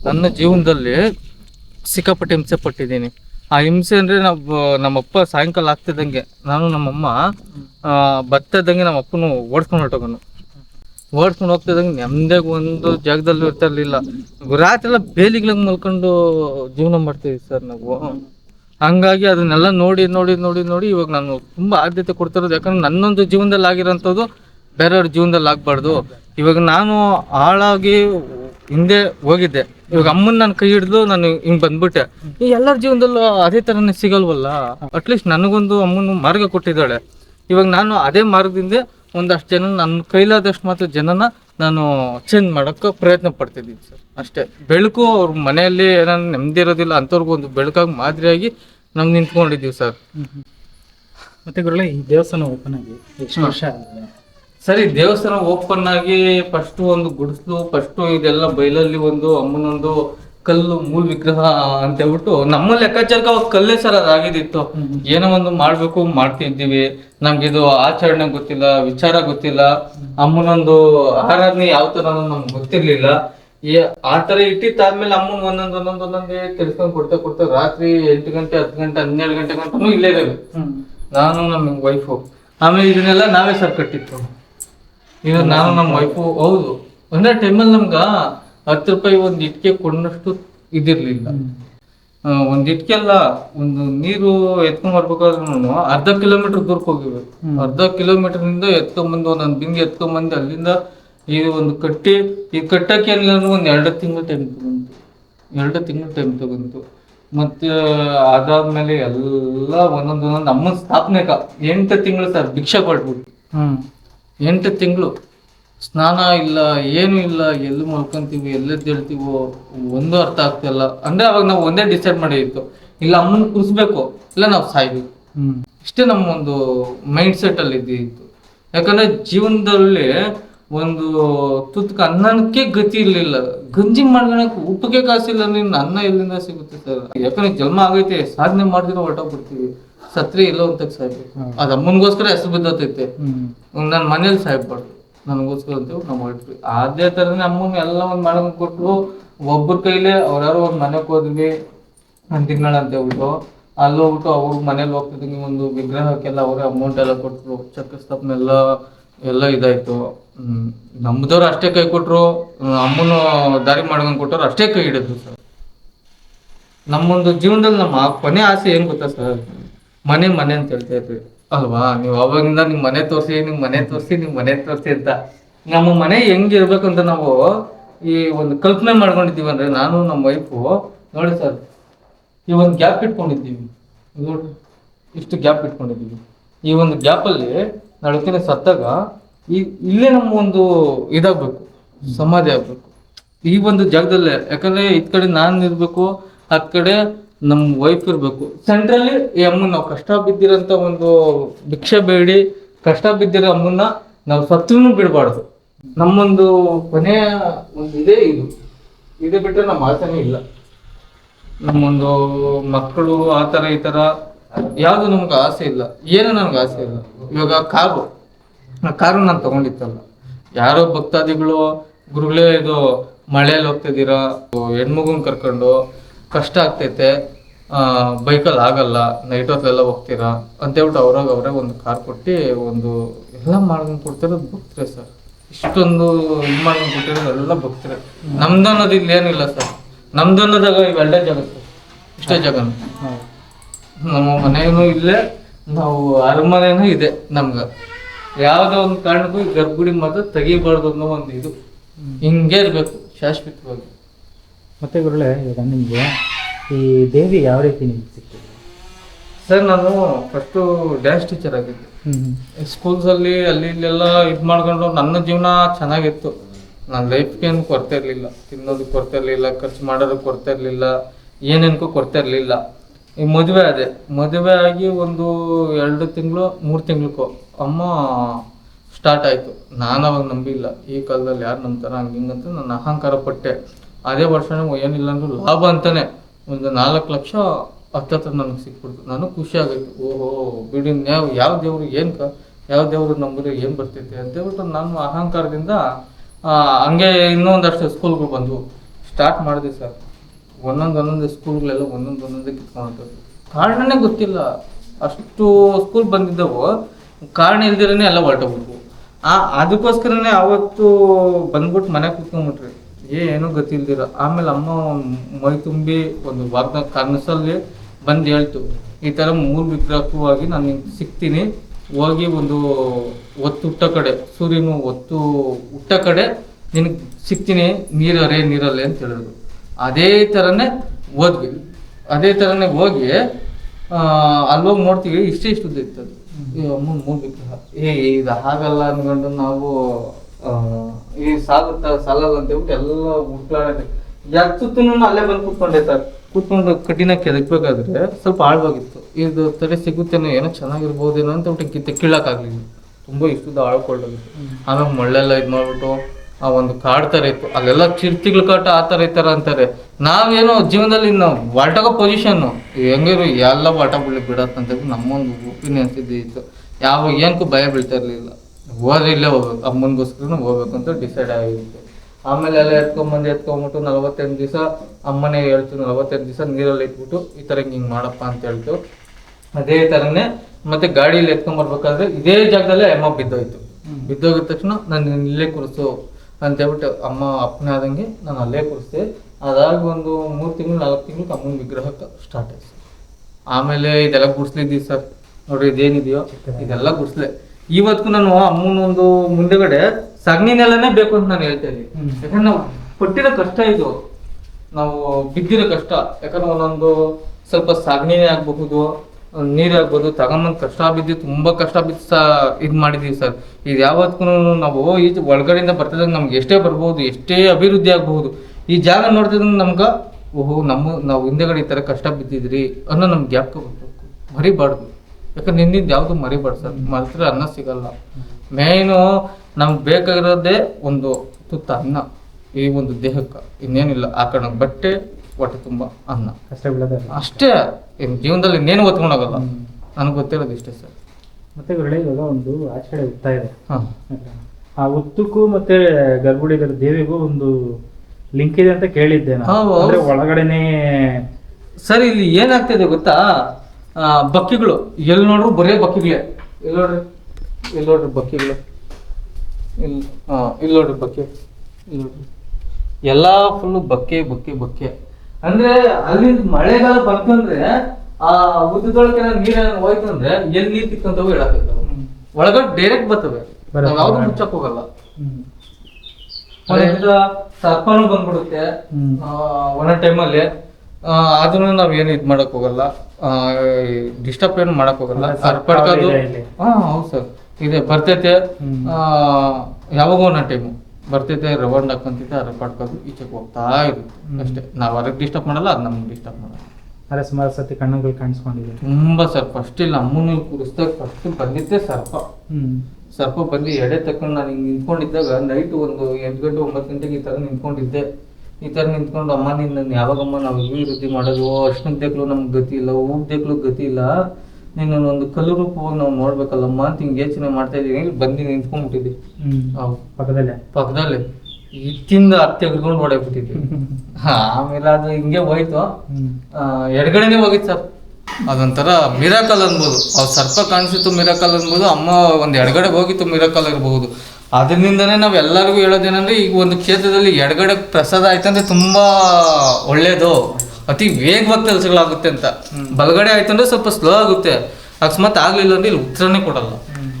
ನನ್ನ ಜೀವನದಲ್ಲಿ ಸಿಕ್ಕಾಪಟ್ಟೆ ಹಿಂಸೆ ಪಟ್ಟಿದ್ದೀನಿ. ಆ ಹಿಂಸೆ ಅಂದರೆ ನಾವು ನಮ್ಮಪ್ಪ ಸಾಯಂಕಾಲ ಆಗ್ತಿದ್ದಂಗೆ ನಾನು ನಮ್ಮಮ್ಮ ಆ, ಬರ್ತಿದ್ದಂಗೆ ನಮ್ಮ ಅಪ್ಪನು ಓಡಿಸ್ಕೊಂಡು ಹೊರಟೋಗನು. ಓಡಿಸ್ಕೊಂಡು ಹೋಗ್ತಿದ್ದಂಗೆ ನೆಮ್ಮದಿಯಾಗಿ ಒಂದು ಜಾಗದಲ್ಲಿ ಇರ್ತಾ ಇರಲಿಲ್ಲ. ರಾತ್ರಿ ಎಲ್ಲ ಬೇಲಿಗಳಂಗೆ ಮಲ್ಕೊಂಡು ಜೀವನ ಮಾಡ್ತೀವಿ ಸರ್ ನಾವು. ಹಂಗಾಗಿ ಅದನ್ನೆಲ್ಲ ನೋಡಿ ನೋಡಿ ನೋಡಿ ನೋಡಿ ಇವಾಗ ನಾನು ತುಂಬ ಆದ್ಯತೆ ಕೊಡ್ತಿರೋದು. ಯಾಕಂದ್ರೆ ನನ್ನೊಂದು ಜೀವನದಲ್ಲಿ ಆಗಿರೋಂಥದ್ದು ಬೇರೆಯವ್ರ ಜೀವನದಲ್ಲಿ ಆಗಬಾರ್ದು ಇವಾಗ ನಾನು ಹಾಳಾಗಿ ಹಿಂದೆ ಹೋಗಿದ್ದೆ. ಇವಾಗ ಅಮ್ಮನ ನನ್ನ ಕೈ ಹಿಡಿದು ನಾನು ಹಿಂಗ್ ಬಂದ್ಬಿಟ್ಟೆ. ಈ ಎಲ್ಲರ ಜೀವನದಲ್ಲೂ ಅದೇ ತರನೇ ಸಿಗಲ್ವಲ್ಲ? ಅಟ್ಲೀಸ್ಟ್ ನನಗೊಂದು ಅಮ್ಮನ ಮಾರ್ಗ ಕೊಟ್ಟಿದ್ದಾಳೆ. ಇವಾಗ ನಾನು ಅದೇ ಮಾರ್ಗದಿಂದ ಒಂದಷ್ಟು ಜನ ನನ್ನ ಕೈಲಾದಷ್ಟು ಮಾತ್ರ ಜನನ ನಾನು ಚೇಂಜ್ ಮಾಡೋಕ್ಕೆ ಪ್ರಯತ್ನ ಪಡ್ತಿದ್ದೀನಿ ಸರ್. ಅಷ್ಟೇ. ಬೆಳಕು ಅವ್ರ ಮನೆಯಲ್ಲಿ ಏನಾದ್ರು ನೆಮ್ಮದಿ ಇರೋದಿಲ್ಲ ಅಂಥವ್ರಿಗೂ ಒಂದು ಬೆಳಕಾಗಿ ಮಾದರಿಯಾಗಿ ನಾವು ನಿಂತ್ಕೊಂಡಿದ್ದೀವಿ ಸರ್. ಮತ್ತೆ ಈ ದೇವಸ್ಥಾನ ಓಪನ್ ಆಗಿ ಎಷ್ಟು ವರ್ಷ ಆಗಿದೆ? ಸರಿ ದೇವಸ್ಥಾನ ಓಪನ್ ಆಗಿ ಫಸ್ಟ್ ಒಂದು ಗುಡಿಸ್ಲು ಫಸ್ಟ್ ಇದೆಲ್ಲ ಬೈಲಲ್ಲಿ ಒಂದು ಅಮ್ಮನೊಂದು ಕಲ್ಲು ಮೂಲ ವಿಗ್ರಹ ಅಂತ ಹೇಳ್ಬಿಟ್ಟು ನಮ್ಮ ಲೆಕ್ಕಾಚಾರಕ್ಕೆ ಅವಾಗ ಕಲ್ಲೇ ಸರ್ ಅದಾಗಿದ್ದಿತ್ತು. ಏನೋ ಒಂದು ಮಾಡ್ಬೇಕು ಮಾಡ್ತಿದ್ದೀವಿ. ನಮ್ಗೆ ಇದು ಆಚರಣೆ ಗೊತ್ತಿಲ್ಲ ವಿಚಾರ ಗೊತ್ತಿಲ್ಲ. ಅಮ್ಮನೊಂದು ಆರಾಧನೆ ಯಾವ ತರ ನಮ್ಗೆ ಗೊತ್ತಿರ್ಲಿಲ್ಲ. ಈ ಆ ತರ ಇಟ್ಟಿತ್ತಾದ್ಮೇಲೆ ಅಮ್ಮನ್ ಒಂದೊಂದ್ ಒಂದೊಂದ್ ಒಂದೊಂದೇ ತಿಳ್ಸ್ಕೊಂಡ್ ಕೊಡ್ತಾ ಕೊಡ್ತಾ ರಾತ್ರಿ ಎಂಟು ಗಂಟೆ ಹತ್ತು ಗಂಟೆ ಹನ್ನೆರಡು ಗಂಟೆ ಗಂಟನೂ ಇಲ್ಲೇ ಇದ್ದೇವೆ. ನಾನು ನಮ್ಮ ವೈಫು ಆಮೇಲೆ ಇದನ್ನೆಲ್ಲ ನಾವೇ ಸರ್ ಕಟ್ಟಿತ್ತು ಇದು ನಾನು ನಮ್ಮ ವೈಫು ಹೌದು. ಒಂದೇ ಟೈಮಲ್ಲಿ ನಮ್ಗ ಹತ್ತು ರೂಪಾಯಿ ಒಂದು ಇಟ್ಕೆ ಕೊಡೋಷ್ಟು ಇದಿರ್ಲಿಲ್ಲ. ಒಂದ್ ಇಟ್ಕೆ ಅಲ್ಲ ಒಂದು ನೀರು ಎತ್ಕೊಂಡ್ ಬರ್ಬೇಕಾದ್ರೂ ಅರ್ಧ ಕಿಲೋಮೀಟರ್ ದೂರಕ್ಕೆ ಹೋಗಿಬೇಕು ಅರ್ಧ ಕಿಲೋಮೀಟರ್ನಿಂದ ಎತ್ಕೊಂಡ್ಬಂದು ಒಂದೊಂದು ಬಿಂಗೆ ಎತ್ಕೊಂಬಂದು ಅಲ್ಲಿಂದ ಈ ಒಂದು ಕಟ್ಟಿ ಈ ಕಟ್ಟಕ್ಕೆ ಏನಿಲ್ಲ ಅಂದ್ರೆ ಒಂದ್ ಎರಡು ತಿಂಗಳು ಟೈಮ್ ತಗೊಂತು. ಎರಡು ತಿಂಗಳು ಟೈಮ್ ತಗೊಂತು. ಮತ್ತೆ ಅದಾದ್ಮೇಲೆ ಎಲ್ಲ ಒಂದೊಂದು ಒಂದೊಂದು ಅಮ್ಮನ ಸ್ಥಾಪನೆಗ ಎಂಟು ತಿಂಗಳು ಸರ್ ಭಿಕ್ಷೆ ಪಡ್ಬಿಟ್ಟು ಎಂಟು ತಿಂಗಳು. ಸ್ನಾನ ಇಲ್ಲ ಏನು ಇಲ್ಲ ಎಲ್ಲಿ ಮಲ್ಕೊಂತೀವಿ ಎಲ್ಲೆದ್ದೇಳ್ತೀವೋ ಒಂದು ಅರ್ಥ ಆಗ್ತಿಲ್ಲ ಅಂದ್ರೆ ಅವಾಗ ನಾವು ಒಂದೇ ಡಿಸೈಡ್ ಮಾಡಿತ್ತು ಇಲ್ಲ ಅಮ್ಮನ ಕುರಿಸ್ಬೇಕು. ಇಲ್ಲ ನಾವು ಸಾಯ್ಬೇಕು. ಹ್ಮ್. ಇಷ್ಟೇ ನಮ್ಮ ಒಂದು ಮೈಂಡ್ ಸೆಟ್ ಅಲ್ಲಿ ಇದ್ದಿತ್ತು ಯಾಕಂದ್ರೆ ಜೀವನದಲ್ಲಿ ಒಂದು ತುತ್ತಕ್ಕೆ ಅನ್ನಕ್ಕೆ ಗತಿ ಇರ್ಲಿಲ್ಲ. ಗಂಜಿ ಮಾಡ್ಕೊಳಕ್ ಊಟಕ್ಕೆ ಕಾಸಿಲ್ಲ. ನಿನ್ನ ಅನ್ನ ಎಲ್ಲಿಂದ ಸಿಗುತ್ತೆ ಸರ್? ಯಾಕಂದ್ರೆ ಜನ್ಮ ಆಗೈತೆ. ಸಾಧನೆ ಮಾಡಿದ್ರೆ ಹೊರಟೋಗ್ಬಿಡ್ತೀವಿ. ಸತ್ರೆ ಇಲ್ಲೋ ಅಂತ ಸಾಯ್ಬೇಕು ಅದ್ ಅಮ್ಮನಿಗೋಸ್ಕರ ಹೆಸರು ಬಿದ್ದತೈತೆ. ನನ್ ನನ್ನ ಮನೇಲಿ ಸಾಯ್ಬಾರ್ದು ನನಗೋಸ್ಕರ ಅಂತ ನಾವು ಹೊರಟ್ವಿ. ಅದೇ ಥರನೇ ಅಮ್ಮನ ಎಲ್ಲ ಒಂದು ಮಾಡ್ಕೊಂಡು ಕೊಟ್ರು. ಒಬ್ಬರ ಕೈಲೇ ಯಾರು ಒಂದು ಮನೆಗೆ ಹೋದ್ವಿ. ಒಂದು ತಿಂಗಳ ಅಂತ ಹೇಳ್ಬಿಟ್ಟು. ಅಲ್ಲಿ ಹೋಗ್ಬಿಟ್ಟು ಅವ್ರ ಮನೇಲಿ ಹೋಗ್ತಿದ್ದಂಗೆ ಒಂದು ವಿಗ್ರಹಕ್ಕೆಲ್ಲ ಅವರೇ ಅಮೌಂಟ್ ಎಲ್ಲ ಕೊಟ್ಟರು ಚಕ್ರ ಎಲ್ಲ ಎಲ್ಲ ಇದಾಯ್ತು ನಮ್ಮದವ್ರು ಅಷ್ಟೇ ಕೈ ಕೊಟ್ರು. ಅಮ್ಮನ ದಾರಿ ಮಾಡ್ಕೊಂಡು ಕೊಟ್ಟರು ಅಷ್ಟೇ ಕೈ ಹಿಡಿದ್ರು ಸರ್. ನಮ್ಮೊಂದು ಜೀವನದಲ್ಲಿ ನಮ್ಮ ಕೊನೆ ಆಸೆ ಏನು ಗೊತ್ತಾ ಸರ್? ಮನೆ ಮನೆ ಅಂತ ಹೇಳ್ತಾ ಇದ್ವಿ. ಅಲ್ವಾ? ನೀವು ಅವಾಗಿಂದ ನಿಮ್ ಮನೆ ತೋರಿಸಿ, ನಿಮ್ ಮನೆ ತೋರಿಸಿ, ನಿಮ್ ಮನೆ ತೋರಿಸಿ ಅಂತ. ನಮ್ಮ ಮನೆ ಹೆಂಗಿರ್ಬೇಕು ಅಂತ ನಾವು ಈ ಒಂದು ಕಲ್ಪನೆ ಮಾಡ್ಕೊಂಡಿದ್ದೀವಿ ಅಂದ್ರೆ ನಾನು, ನಮ್ಮ ವೈಫು ನೋಡಿ ಸರ್ ಈ ಒಂದು ಗ್ಯಾಪ್ ಇಟ್ಕೊಂಡಿದ್ದೀವಿ. ನೋಡಿ ಇಷ್ಟು ಗ್ಯಾಪ್ ಇಟ್ಕೊಂಡಿದ್ದೀವಿ. ಈ ಒಂದು ಗ್ಯಾಪಲ್ಲಿ ನಡಕಿನ ಸತ್ತಾಗ ಈ ಇಲ್ಲೇ ನಮ್ಮ ಒಂದು ಇದಾಗಬೇಕು, ಸಮಾಧಿ ಆಗ್ಬೇಕು. ಈ ಒಂದು ಜಾಗದಲ್ಲೇ, ಯಾಕಂದ್ರೆ ಇದ್ ಕಡೆ ನಾನು ಇರ್ಬೇಕು, ಆ ಕಡೆ ನಮ್ಮ ವೈಫ್ ಇರಬೇಕು. ಸೆಂಟ್ರಲ್ಲಿ ಈ ಅಮ್ಮನ ನಾವು ಕಷ್ಟ ಬಿದ್ದಿರೋಂಥ ಒಂದು ಭಿಕ್ಷೆ ಬೇಡಿ. ಕಷ್ಟ ಬಿದ್ದಿರೋ ಅಮ್ಮನ್ನ ನಾವು ಸತ್ರೂ ಬಿಡಬಾರ್ದು. ನಮ್ಮೊಂದು ಕೊನೆಯ ಒಂದು ಇದೇ ಇದು. ಇದು ಬಿಟ್ಟರೆ ನಮ್ಮ ಆಸೆನೇ ಇಲ್ಲ. ನಮ್ಮೊಂದು ಮಕ್ಕಳು ಆ ಥರ ಈ ಥರ, ಯಾವುದು ನಮ್ಗೆ ಆಸೆ ಇಲ್ಲ. ಏನು ನನಗೆ ಆಸೆ ಇಲ್ಲ. ಇವಾಗ ಕಾರು. ಆ ಕಾರು ನಾನು ತಗೊಂಡಿತ್ತಲ್ಲ ಯಾರೋ ಭಕ್ತಾದಿಗಳು ಗುರುಗಳೇ ಇದು ಮಳೆಯಲ್ಲಿ ಹೋಗ್ತಿದ್ದೀರಾ ಹೆಣ್ಮಗುನ್ ಕರ್ಕೊಂಡು ಕಷ್ಟ ಆಗ್ತೈತೆ ಬೈಕಲ್ಲಿ ಆಗಲ್ಲ ನೈಟ್ ಹೊತ್ಲೆಲ್ಲ ಹೋಗ್ತೀರಾ ಅಂತ ಹೇಳ್ಬಿಟ್ಟು ಅವ್ರಾಗ ಅವರೇ ಒಂದು ಕಾರ್ ಕೊಟ್ಟು ಒಂದು ಎಲ್ಲ ಮಾಡ್ಕೊಂಡು ಕೊಡ್ತಿರೋದು ಭಕ್ತರೆ ಸರ್. ಇಷ್ಟೊಂದು ಇದು ಮಾಡ್ಕೊಂಡು ಕೊಟ್ಟಿರೋದು ಎಲ್ಲ ಭಕ್ತರೆ. ನಮ್ದು ಅನ್ನೋದು ಇಲ್ಲಿ ಏನಿಲ್ಲ ಸರ್. ನಮ್ದು ಅನ್ನೋದಾಗ ಜಾಗ ಸರ್. ಇಷ್ಟೇ ಜಾಗ ನಮ್ಮ ಮನೆಯೂ ಇಲ್ಲೇ ನಾವು ಅರಮನೆನೂ ಇದೆ ನಮ್ಗೆ. ಯಾವುದೋ ಒಂದು ಕಾರಣಕ್ಕೂ ಈ ಗರ್ಭಗುಡಿ ಮಾತ್ರ ತೆಗಿಬಾರ್ದು ಅನ್ನೋ ಒಂದು ಇದು. ಹಿಂಗೆ ಇರಬೇಕು ಶಾಶ್ವತವಾಗಿ. ಮತ್ತೆ ಗುರುಳೆ ಇವಾಗ ನಿಮಗೆ ಈ ದೇವಿ ಯಾವ ರೀತಿ ನಿಮ್ಗೆ ಸಿಕ್ಕಿದೆ ಸರ್ ನಾನು ಫಸ್ಟು ಡ್ಯಾನ್ಸ್ ಟೀಚರ್ ಆಗಿದ್ದೆ. ಹ್ಞೂ ಸ್ಕೂಲ್ಸಲ್ಲಿ ಅಲ್ಲಿ ಇಲ್ಲೆಲ್ಲ ಇದು ಮಾಡ್ಕೊಂಡು ನನ್ನ ಜೀವನ ಚೆನ್ನಾಗಿತ್ತು. ನನ್ನ ಲೈಫ್ಗೆ ಏನು ಕೊರತೆ ಇರಲಿಲ್ಲ. ತಿನ್ನೋದಕ್ಕೆ ಕೊರತೆ ಇರಲಿಲ್ಲ ಖರ್ಚು ಮಾಡೋದಕ್ಕೆ ಕೊರತೆ ಇರಲಿಲ್ಲ ಏನೇನಕ್ಕೂ ಕೊರತೆ ಇರಲಿಲ್ಲ. ಈ ಮದುವೆ ಅದೇ ಮದುವೆ ಆಗಿ ಒಂದು ಎರಡು ತಿಂಗಳು ಮೂರು ತಿಂಗ್ಳಕ್ಕೂ ಅಮ್ಮ ಸ್ಟಾರ್ಟ್ ಆಯಿತು. ನಾನು ಅವಾಗ ನಂಬಿಲ್ಲ. ಈ ಕಾಲದಲ್ಲಿ ಯಾರು ನಂಬ್ತಾರ ಹಂಗೆ ಹಿಂಗಂತ ನಾನು ಅಹಂಕಾರ ಪಟ್ಟೆ. ಅದೇ ವರ್ಷನೇ ಏನಿಲ್ಲ ಅಂದ್ರೂ ಲಾಭ ಅಂತಾನೆ. ಒಂದು ನಾಲ್ಕು ಲಕ್ಷ ಹತ್ತತ್ರ ನನಗೆ ಸಿಕ್ಬಿಡ್ತು. ನನಗೆ ಖುಷಿ ಆಗೈತೆ ಓಹೋ, ಬಿಡಿ ಯಾವ ಯಾವ ದೇವ್ರು ಏನು ಯಾವ ದೇವ್ರು ನಂಬರಿ ಏನು ಬರ್ತೈತೆ? ಅಂತ ಹೇಳ್ಬಿಟ್ಟು ನಾನು ಅಹಂಕಾರದಿಂದ ಹಂಗೆ ಇನ್ನೊಂದಷ್ಟು ಸ್ಕೂಲ್ಗಳು ಬಂದವು. ಸ್ಟಾರ್ಟ್ ಮಾಡಿದೆ ಸರ್. ಒಂದೊಂದು ಒಂದೊಂದು ಸ್ಕೂಲ್ಗಳೆಲ್ಲ ಒಂದೊಂದು ಒಂದೊಂದೇ ಕಿತ್ಕೊಂಡು ಕಾರಣನೇ ಗೊತ್ತಿಲ್ಲ. ಅಷ್ಟು ಸ್ಕೂಲ್ ಬಂದಿದ್ದವು. ಕಾರಣ ಇಲ್ದಿರೇ ಎಲ್ಲ ಹೊರಟೋಗ್ಬಿಟ್ವು. ಆ, ಅದಕ್ಕೋಸ್ಕರನೇ ಅವತ್ತು ಬಂದ್ಬಿಟ್ಟು ಮನೆಗೆ ಕುತ್ಕೊಂಡ್ಬಿಟ್ರಿ ಏನು ಗತಿ ಇಲ್ದಿರ ಆಮೇಲೆ ಅಮ್ಮ ಮೈ ತುಂಬಿ ಒಂದು ವಾರದ ಕನಸಲ್ಲಿ ಬಂದು ಹೇಳ್ತು ಈ ಥರ ಮೂರು ವಿಗ್ರಹವಾಗಿ ನಾನು ನಿಂಗೆ ಸಿಗ್ತೀನಿ. ಹೋಗಿ ಒಂದು ಒತ್ತು ಹುಟ್ಟ ಕಡೆ ಸೂರ್ಯನು ಒತ್ತು ಹುಟ್ಟ ಕಡೆ ನಿನಗೆ ಸಿಗ್ತೀನಿ ನೀರರೆ ನೀರಲ್ಲೇ ಅಂತ ಹೇಳಿದ್ರು. ಅದೇ ಥರನೇ ಹೋದ್ವಿ. ಅದೇ ಥರನೇ ಹೋಗಿ ಅಲ್ಲೋಗಿ ನೋಡ್ತೀವಿ ಇಷ್ಟೇ ಇಷ್ಟು ಇತ್ತು ಅದು. ಅಮ್ಮನ ಮೂಲ ವಿಗ್ರಹ. ಏ ಇದು ಹಾಗಲ್ಲ ಅಂದ್ಕೊಂಡು ನಾವು ಈ ಸಾಗುತ್ತ ಸಾಲಲ್ಲ ಅಂತ ಹೇಳ್ಬಿಟ್ಟು ಎಲ್ಲ ಹುಡ್ಕಾಡದೆ ಎತ್ತುತ್ತೂ ಅಲ್ಲೇ ಬಂದು ಕೂತ್ಕೊಂಡೆ ಸರ್. ಕೂತ್ಕೊಂಡು ಕಠಿಣ ಕೆದಕ್ಬೇಕಾದ್ರೆ ಸ್ವಲ್ಪ ಆಳವಾಗಿತ್ತು. ಇದು ತಡೆ ಸಿಗುತ್ತೇನೋ ಏನೋ ಚೆನ್ನಾಗಿರ್ಬೋದೇನೋ ಅಂತ ಬಿಟ್ಟು ಕಿತ್ತ ತುಂಬ ಇಷ್ಟದ ಆಳ್ಕೊಳ್ಳೋಗಿತ್ತು ಆಮೇಲೆ ಮಳ್ಳೆಲ್ಲ ಇದು ಮಾಡ್ಬಿಟ್ಟು ಆ ಒಂದು ಕಾಡ್ ಥರ ಇತ್ತು. ಅಲ್ಲೆಲ್ಲ ಚಿರ್ತಿಗಳು ಕಾಟ ಆ ಥರ ಈ ಥರ ಅಂತಾರೆ. ನಾವೇನೋ ಜೀವನದಲ್ಲಿ ನಾವು ಹೊರಟಾಗೋ ಪೊಸಿಷನ್ನು ಹೆಂಗಿರು ಎಲ್ಲ ಒಟ ಬಿಳಿ ಬಿಡತ್ತಂತ ನಮ್ಮೊಂದು ಒಪಿನಿಯನ್ಸ್ ಇತ್ತು ಯಾವ ಏನಕ್ಕೂ ಭಯ ಬೀಳ್ತಾ ಇರಲಿಲ್ಲ. ಹೋದ್ರೆ ಇಲ್ಲೇ ಹೋಗ್ಬೇಕು ಅಮ್ಮನಿಗೋಸ್ಕರ ಹೋಗ್ಬೇಕು ಅಂತ ಡಿಸೈಡ್ ಆಗಿತ್ತು. ಆಮೇಲೆ ಎಲ್ಲ ಎತ್ಕೊಂಬಂದು ಎತ್ಕೊಂಬಿಟ್ಟು ನಲವತ್ತೆಂಟು ದಿವಸ ಅಮ್ಮನೇ ಹೇಳ್ತು ನಲವತ್ತೆಂಟು ದಿವಸ ನೀರಲ್ಲಿ ಇಟ್ಬಿಟ್ಟು ಈ ಥರ ಹಿಂಗೆ ಮಾಡಪ್ಪ ಅಂತ ಹೇಳ್ತು. ಅದೇ ಥರನೇ ಮತ್ತೆ ಗಾಡಿಯಲ್ಲಿ ಎತ್ಕೊಂಬರ್ಬೇಕಾದ್ರೆ ಇದೇ ಜಾಗದಲ್ಲೇ ಅಮ್ಮ ಬಿದ್ದೋಯ್ತು. ಬಿದ್ದೋಗಿದ ತಕ್ಷಣ ನಾನು ಇಲ್ಲೇ ಕೂರಿಸು ಅಂತ ಹೇಳ್ಬಿಟ್ಟು ಅಮ್ಮ ಅಪ್ಪನೇ ಆದಂಗೆ ನಾನು ಅಲ್ಲೇ ಕೂರಿಸ್ದೆ. ಅದಾಗಿ ಒಂದು ಮೂರು ತಿಂಗಳು ನಾಲ್ಕು ತಿಂಗಳು ಅಮ್ಮನ ವಿಗ್ರಹಕ್ಕೆ ಸ್ಟಾರ್ಟ್ ಆಯ್ತು. ಆಮೇಲೆ ಇದೆಲ್ಲ ಗುಡ್ಸ್ಲಿದ್ದೀವಿ ಸರ್. ನೋಡ್ರಿ ಇದೇನಿದೆಯೋ ಇದೆಲ್ಲ ಗುಡ್ಸ್ಲೆ. ಇವತ್ತಿಗೂ ನಾನು ಅಮ್ಮನೊಂದು ಮುಂದೆಗಡೆ ಸಗಣಿ ನೆಲನೇ ಬೇಕು ಅಂತ ನಾನು ಹೇಳ್ತಾ ಇದ್ದೀನಿ. ಯಾಕಂದ್ರೆ ನಾವು ಪಟ್ಟಿರೋ ಕಷ್ಟ ಇದು. ನಾವು ಬಿದ್ದಿರೋ ಕಷ್ಟ. ಯಾಕಂದ್ರೆ ಒಂದೊಂದು ಸ್ವಲ್ಪ ಸಗಣಿನೇ ಆಗಬಹುದು ನೀರೇ ಆಗ್ಬೋದು ತಗೊಂಬಂದು ಕಷ್ಟ ಬಿದ್ದು ತುಂಬಾ ಕಷ್ಟ ಬಿದ್ದು ಸಹ ಇದು ಮಾಡಿದೀವಿ ಸರ್. ಇದು ಯಾವತ್ತೂ ನಾವು ಈ ಒಳಗಡೆಯಿಂದ ಬರ್ತಿದ್ರೆ ನಮ್ಗೆ ಎಷ್ಟೇ ಬರ್ಬೋದು ಎಷ್ಟೇ ಅಭಿವೃದ್ಧಿ ಆಗಬಹುದು ಈ ಜಾಗ ನೋಡ್ತಿದ್ರೆ ನಮ್ಗೆ ಓಹೋ ನಮ್ಮ ನಾವು ಹಿಂದೆಗಡೆ ಈ ಥರ ಕಷ್ಟ ಬಿದ್ದಿದ್ರಿ ಅನ್ನೋ ನಮ್ಗೆ ಯಾಕೆ ಬರ್ಬೇಕು ಮರಿಬಾರ್ದು. ಯಾಕಂದ್ರೆ ನಿನ್ನಿಂದ ಯಾವುದು ಮರಿಬಾರ್ದು ಸರ್ ಮರೆತ್ರೆ ಅನ್ನ ಸಿಗಲ್ಲ. ಮೇಯ್ನು ನಮ್ಗೆ ಬೇಕಾಗಿರೋದೇ ಒಂದು ತುತ್ತ ಅನ್ನ. ಈ ಒಂದು ದೇಹಕ್ಕೆ. ಇನ್ನೇನಿಲ್ಲ. ಆ ಕಾರಣ ಬಟ್ಟೆ ಹೊಟ್ಟೆ ತುಂಬ ಅನ್ನ. ಕಷ್ಟ ಬೀಳೋದೇ ಅಷ್ಟೇ. ಇನ್ ಜೀವನದಲ್ಲಿ ಇನ್ನೇನು ಹೊತ್ಕೊಂಡೋಗಲ್ಲ ಹ್ಮ್. ನನಗೆ ಗೊತ್ತಿರೋದು ಇಷ್ಟೇ ಸರ್. ಮತ್ತೆ ಗುರುಳೆ ಇವಾಗ ಒಂದು ಆಚರಣೆ ಹೋಗ್ತಾ ಇದೆ. ಹಾಂ. ಆ ಉತ್ತಕ್ಕೂ ಮತ್ತೆ ಗರ್ಭುಡಿಗರ ದೇವಿಗೂ ಒಂದು ಲಿಂಕ್ ಇದೆ ಅಂತ ಕೇಳಿದ್ದೆ ನಾನು. ಹೌದು. ಅಂದ್ರೆ ಒಳಗಡೆನೆ ಸರ್ ಇಲ್ಲಿ ಏನಾಗ್ತಿದೆ ಗೊತ್ತಾ? ಬಕ್ಕಿಗಳು. ಎಲ್ಲಿ ನೋಡ್ರು ಬರೇ ಬಕ್ಕಿಗಳೇ. ಇಲ್ಲಿ ನೋಡ್ರಿ? ಇಲ್ಲಿ ನೋಡ್ರಿ ಬಕ್ಕಿಗಳು? ಇಲ್ಲಿ ಹಾ ಇಲ್ಲಿ ನೋಡ್ರಿ ಬಕ್ಕೆ ಇಲ್ಲಿ ನೋಡ್ರಿ? ಎಲ್ಲ ಫುಲ್ಲು ಬಕ್ಕೆ ಬಕ್ಕೆ ಬಕ್ಕೆ. ಅಂದ್ರೆ ಅಲ್ಲಿ ಮಳೆಗಾಲ ಬಂತಂದ್ರೆ ಆ ಉದ್ದದೊಳಗೆ ನೀರ ಹೋಯ್ತು ಅಂದ್ರೆ ಎಲ್ಲಿ ನೀರ್ ತಿಕ್ಕಂತವು ಹೇಳಕ್ಕಾಗಲ್ಲ ಒಳಗಡೆ ಡೈರೆಕ್ಟ್ ಬರ್ತವೆ ಯಾವ್ದು ಮುಚ್ಚಕ್ ಹೋಗಲ್ಲ. ಸರ್ಪನು ಬಂದ್ಬಿಡುತ್ತೆ. ಒಣ ಟೈಮಲ್ಲಿ ಅದನ್ನು ನಾವ್ ಏನು ಇದ್ ಮಾಡಕ್ ಹೋಗಲ್ಲ. ಡಿಸ್ಟರ್ಬ್ ಏನು ಮಾಡಕ್ ಹೋಗಲ್ಲ. ಸರ್ಪ ಹಾ ಹೌದು ಸರ್. ಇದೆ ಬರ್ತೈತೆ. ಯಾವಾಗೋ ಒಂದೊಂದು ಟೈಮು ಬರ್ತೈತೆ ರವಂಡ್ ಹಾಕೊಂತೈತೆ ಅರ್ಪಡ್ಕೋದು ಈಚೆಗೆ ಹೋಗ್ತಾ ಇರುತ್ತೆ. ಅಷ್ಟೇ. ನಾವ್ ಅದಕ್ಕೆ ಡಿಸ್ಟರ್ಬ್ ಮಾಡಲ್ಲ ಅದು ನಮ್ಗೆ ಡಿಸ್ಟರ್ಬ್ ಮಾಡಲ್ಲ. ಅರೆ ಸುಮಾರು ಸತಿ ಕಣ್ಣುಗಳು ಕಾಣಿಸ್ಕೊಂಡಿದೆ. ತುಂಬಾ ಸರ್ ಫಸ್ಟ್ ಇಲ್ಲ ಅಮ್ಮನ ಕುರಿಸ್ದಾಗ ಫಸ್ಟ್ ಬಂದಿದ್ದೆ ಸರ್ಪ. ಸರ್ಪ ಬಂದು ಎಡೆ ತಕೊಂಡು ನಾನು ಹಿಂಗೆ ನಿಂತ್ಕೊಂಡಿದ್ದಾಗ ನೈಟ್ ಒಂದು ಎಂಟು ಗಂಟೆ ಒಂಬತ್ತು ಗಂಟೆಗೆ ಈ ಥರ ನಿಂತ್ಕೊಂಡಿದ್ದೆ. ಈ ಥರ ನಿಂತ್ಕೊಂಡು ಅಮ್ಮ ನಿನ್ನ ಯಾವಾಗಮ್ಮ ನಾವು ಅಭಿವೃದ್ಧಿ ಮಾಡೋದು? ಅಷ್ಟೊಂದೇಕ್ಲು ನಮ್ಗೆ ಗತಿ ಇಲ್ಲ ಊಟದೇಕ್ಲು ಗತಿ ಇಲ್ಲ. ನಿನ್ನ ಒಂದು ಕಲ್ಲು ರೂಪವಾಗಿ ನಾವು ನೋಡ್ಬೇಕಲ್ಲಮ್ಮ ಅಂತ ಹಿಂಗೆ ಯೋಚನೆ ಮಾಡ್ತಾ ಇದ್ದೀನಿ. ಇಲ್ಲಿ ಬಂದು ನಿಂತ್ಕೊಂಡ್ಬಿಟ್ಟಿದ್ದೆ. ಹ್ಮ್. ಅವು ಪಕ್ಕದಲ್ಲೇ? ಪಕ್ಕದಲ್ಲಿ. ಇತ್ತಿಂದ ಹತ್ತಿ ಹಿಡ್ಕೊಂಡು ಹೊಡೆಬಿಟ್ಟಿದ್ದೆ ಆಮೇಲೆ ಅದು ಹಿಂಗೆ ಹೋಯ್ತು. ಎಡಗಡೆನೆ ಹೋಗಿತ್ತು ಸರ್. ಅದೊಂಥರ ಮಿರಾಕಲ್ ಅನ್ಬೋದು. ಅವ್ರ ಸರ್ಪ ಕಾಣಿಸಿತ್ತು ಮಿರಾಕಲ್ ಅನ್ಬೋದು. ಅಮ್ಮ ಒಂದು ಎಡಗಡೆ ಹೋಗಿತ್ತು ಮಿರಾಕಲ್ ಇರಬಹುದು. ಅದರಿಂದನೇ ನಾವು ಎಲ್ಲರಿಗೂ ಹೇಳೋದೇನಂದ್ರೆ ಈಗ ಒಂದು ಕ್ಷೇತ್ರದಲ್ಲಿ ಎಡಗಡೆ ಪ್ರಸಾದ ಆಯ್ತಂದ್ರೆ ತುಂಬಾ ಒಳ್ಳೇದು. ಅತಿ ವೇಗವಾಗಿ ಕೆಲಸಗಳಾಗುತ್ತೆ ಅಂತ. ಬಲಗಡೆ ಆಯ್ತು ಅಂದ್ರೆ ಸ್ವಲ್ಪ ಸ್ಲೋ ಆಗುತ್ತೆ. ಅಕಸ್ಮಾತ್ ಆಗಲಿಲ್ಲ ಅಂದ್ರೆ ಇಲ್ಲಿ ಉತ್ತರನೇ ಕೊಡಲ್ಲ.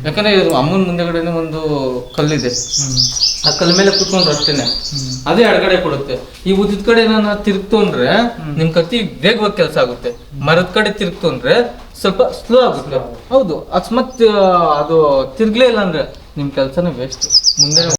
ಯಾಕಂದ್ರೆ ಅಮ್ಮನ ಮುಂದೆಗಡೆ ಒಂದು ಕಲ್ಲಿದೆ. ಆ ಕಲ್ ಮೇಲೆ ಕುತ್ಕೊಂಡು ಅಷ್ಟೇನೆ ಅದೇ ಎಡಗಡೆ ಕೊಡುತ್ತೆ. ಈ ಉದ್ದದ ಕಡೆ ನಾನು ತಿರುಗ್ತು ಅಂದ್ರೆ ನಿಮ್ ಕತ್ತಿ ವೇಗವಾಗಿ ಕೆಲಸ ಆಗುತ್ತೆ. ಮರದ ಕಡೆ ತಿರುಗ್ತು ಅಂದ್ರೆ ಸ್ವಲ್ಪ ಸ್ಲೋ ಆಗುತ್ತೆ. ಹೌದು. ಅಕಸ್ಮಾತ್ ಅದು ತಿರ್ಗ್ಲೇ ಇಲ್ಲ ಅಂದ್ರೆ ನಿಮ್ ಕೆಲಸನೇ ವೇಸ್ಟ್ ಮುಂದೆ